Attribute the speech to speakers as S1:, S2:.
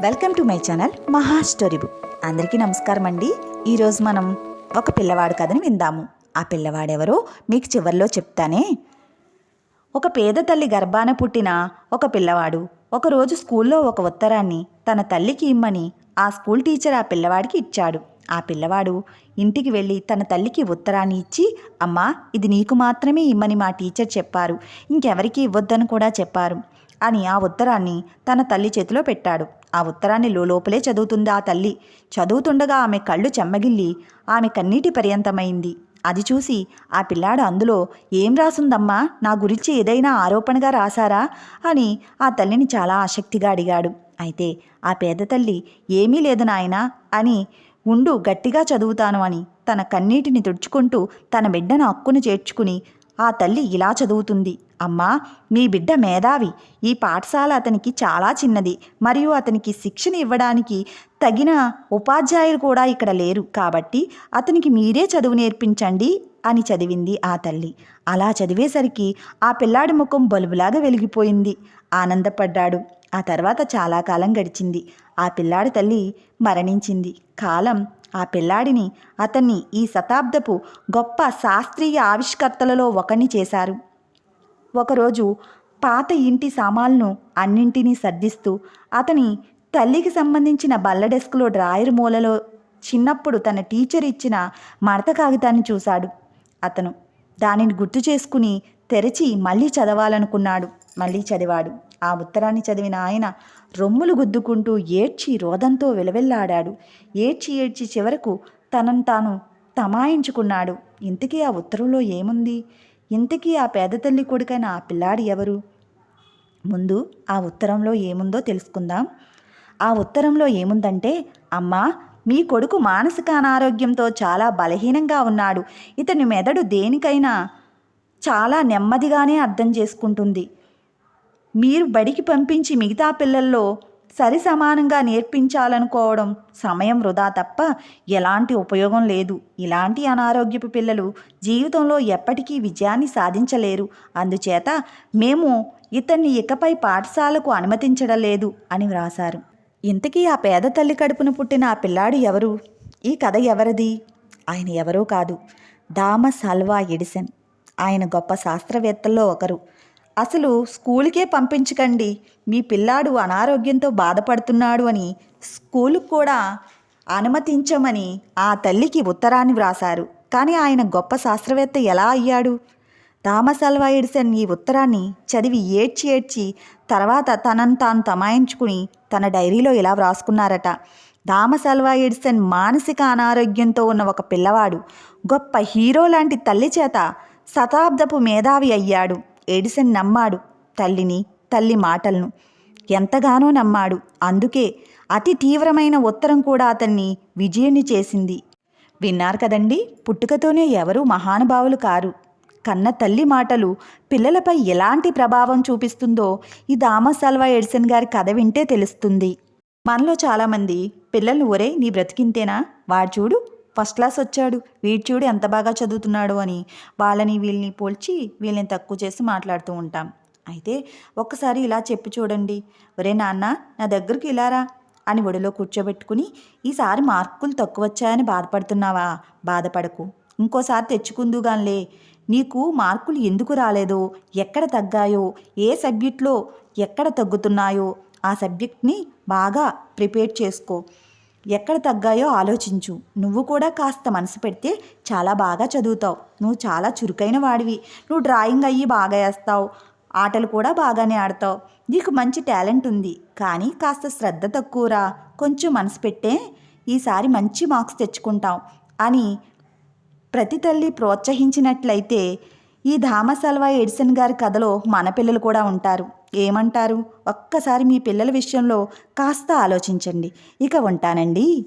S1: Welcome to my channel Maha story book. అందరికీ నమస్కారం అండి. ఈరోజు మనం ఒక పిల్లవాడు కథని విందాము. ఆ పిల్లవాడెవరో మీకు చివరిలో చెప్తానే. ఒక పేద తల్లి గర్భాన పుట్టిన ఒక పిల్లవాడు ఒకరోజు స్కూల్లో ఒక ఉత్తరాన్ని తన తల్లికి ఇమ్మని ఆ స్కూల్ టీచర్ ఆ పిల్లవాడికి ఇచ్చాడు. ఆ పిల్లవాడు ఇంటికి వెళ్ళి తన తల్లికి ఉత్తరాన్ని ఇచ్చి అమ్మా ఇది నీకు మాత్రమే ఇమ్మని మా టీచర్ చెప్పారు. ఇంకెవరికి ఇవ్వద్దని కూడా చెప్పారు. అని ఆ ఉత్తరాన్ని తన తల్లి చేతిలో పెట్టాడు. ఆ ఉత్తరాన్ని లోపలే చదువుతుంది ఆ తల్లి. చదువుతుండగా ఆమె కళ్ళు చెమ్మగిల్లి ఆమె కన్నీటి పర్యంతమైంది. అది చూసి ఆ పిల్లాడు అందులో ఏం రాసుందమ్మా? నా గురించి ఏదైనా ఆరోపణగా రాశారా? అని ఆ తల్లిని చాలా ఆసక్తిగా అడిగాడు. అయితే ఆ పేద తల్లి ఏమీ లేదు నాయనా అని ఉండు గట్టిగా చదువుతాను అని తన కన్నీటిని తుడుచుకుంటూ తన బిడ్డను హక్కును చేర్చుకుని ఆ తల్లి ఇలా చదువుతుంది. అమ్మా మీ బిడ్డ మేధావి. ఈ పాఠశాల అతనికి చాలా చిన్నది. మరియు అతనికి శిక్షణ ఇవ్వడానికి తగిన ఉపాధ్యాయులు కూడా ఇక్కడ లేరు. కాబట్టి అతనికి మీరే చదువు నేర్పించండి అని చదివింది ఆ తల్లి. అలా చదివేసరికి ఆ పిల్లాడి ముఖం బలుబులాగా వెలిగిపోయింది. ఆనందపడ్డాడు. ఆ తర్వాత చాలా కాలం గడిచింది. ఆ పిల్లాడి తల్లి మరణించింది. కాలం ఆ పిల్లాడిని అతన్ని ఈ శతాబ్దపు గొప్ప శాస్త్రీయ ఆవిష్కర్తలలో ఒకరిని చేశారు. ఒకరోజు పాత ఇంటి సామాన్లను అన్నింటినీ సర్దిస్తూ అతని తల్లికి సంబంధించిన బల్ల డెస్క్లో డ్రాయర్ మూలలో చిన్నప్పుడు తన టీచర్ ఇచ్చిన మడత కాగితాన్ని చూశాడు. అతను దానిని గుర్తు చేసుకుని తెరిచి మళ్ళీ చదవాలనుకున్నాడు. మళ్ళీ చదివాడు. ఆ ఉత్తరాన్ని చదివిన ఆయన రొమ్ములు గుద్దుకుంటూ ఏడ్చి రోదంతో వెలవెల్లాడాడు. ఏడ్చి ఏడ్చి చివరకు తనను తాను తమాయించుకున్నాడు. ఇంతకీ ఆ ఉత్తరంలో ఏముంది? ఇంతకీ ఆ పేద తల్లి కొడుకైన ఆ పిల్లాడి ఎవరు? ముందు ఆ ఉత్తరంలో ఏముందో తెలుసుకుందాం. ఆ ఉత్తరంలో ఏముందంటే అమ్మా మీ కొడుకు మానసిక అనారోగ్యంతో చాలా బలహీనంగా ఉన్నాడు. ఇతని మెదడు దేనికైనా చాలా నెమ్మదిగానే అర్థం చేసుకుంటుంది. మీరు బడికి పంపించి మిగతా పిల్లల్లో సరి సమానంగా నేర్పించాలనుకోవడం సమయం వృధా తప్ప ఎలాంటి ఉపయోగం లేదు. ఇలాంటి అనారోగ్యపు పిల్లలు జీవితంలో ఎప్పటికీ విజయాన్ని సాధించలేరు. అందుచేత మేము ఇతన్ని ఇకపై పాఠశాలకు అనుమతించడం లేదు అని వ్రాశారు. ఇంతకీ ఆ పేద తల్లి కడుపున పుట్టిన ఆ పిల్లాడు ఎవరు? ఈ కథ ఎవరిది? ఆయన ఎవరో కాదు. Thomas Alva Edison. ఆయన గొప్ప శాస్త్రవేత్తల్లో ఒకరు. అసలు స్కూల్కే పంపించకండి. మీ పిల్లాడు అనారోగ్యంతో బాధపడుతున్నాడు అని స్కూలుకు కూడా అనుమతించమని ఆ తల్లికి ఉత్తరాన్ని వ్రాశారు. కానీ ఆయన గొప్ప శాస్త్రవేత్త ఎలా అయ్యాడు? థామస్ అల్వా ఎడిసన్ ఈ ఉత్తరాన్ని చదివి ఏడ్చి ఏడ్చి తర్వాత తనను తాను తమాయించుకుని తన డైరీలో ఇలా వ్రాసుకున్నారట. థామస్ అల్వా ఎడిసన్ మానసిక అనారోగ్యంతో ఉన్న ఒక పిల్లవాడు గొప్ప హీరో లాంటి తల్లి చేత శతాబ్దపు మేధావి అయ్యాడు. ఎడిసన్ నమ్మాడు తల్లిని తల్లి మాటలను. ఎంతగానో నమ్మాడు. అందుకే అతి తీవ్రమైన ఉత్తరం కూడా అతన్ని విజయుని చేసింది. విన్నారు కదండి పుట్టుకతోనే ఎవరూ మహానుభావులు కారు. కన్న తల్లి మాటలు పిల్లలపై ఎలాంటి ప్రభావం చూపిస్తుందో ఈ థామస్ అల్వా ఎడిసన్ గారి కథ వింటే తెలుస్తుంది. మనలో చాలామంది పిల్లలు ఒరే నీ బ్రతికింతేనా? వాడు చూడు ఫస్ట్ క్లాస్ వచ్చాడు. వీడు చూడు ఎంత బాగా చదువుతున్నాడు అని. వాళ్ళని వీళ్ళని పోల్చి వీళ్ళని తక్కువ చేసి మాట్లాడుతూ ఉంటాం. అయితే ఒక్కసారి ఇలా చెప్పి చూడండి. ఒరే నాన్న నా దగ్గరికి ఇలారా అని ఒడిలో కూర్చోబెట్టుకుని ఈసారి మార్కులు తక్కువ వచ్చాయని బాధపడుతున్నావా? బాధపడకు. ఇంకోసారి తెచ్చుకుందుగానిలే. నీకు మార్కులు ఎందుకు రాలేదో ఎక్కడ తగ్గాయో ఏ సబ్జెక్ట్లో ఎక్కడ తగ్గుతున్నాయో ఆ సబ్జెక్ట్ని బాగా ప్రిపేర్ చేసుకో. ఎక్కడ తగ్గాయో ఆలోచించు. నువ్వు కూడా కాస్త మనసు పెడితే చాలా బాగా చదువుతావు. నువ్వు చాలా చురుకైన వాడివి. నువ్వు డ్రాయింగ్ అయ్యి బాగా వేస్తావు. ఆటలు కూడా బాగానే ఆడతావు. నీకు మంచి టాలెంట్ ఉంది. కానీ కాస్త శ్రద్ధ తక్కువరా? కొంచెం మనసు పెట్టే. ఈసారి మంచి మార్క్స్ తెచ్చుకుంటాం. అని ప్రతి తల్లి ప్రోత్సహించినట్లయితే ఈ ధామసల్వా ఎడిసన్ గారి కథలో మన పిల్లలు కూడా ఉంటారు. ఏమంటారు? ఒక్కసారి మీ పిల్లల విషయంలో కాస్త ఆలోచించండి. ఇక ఉంటానండి.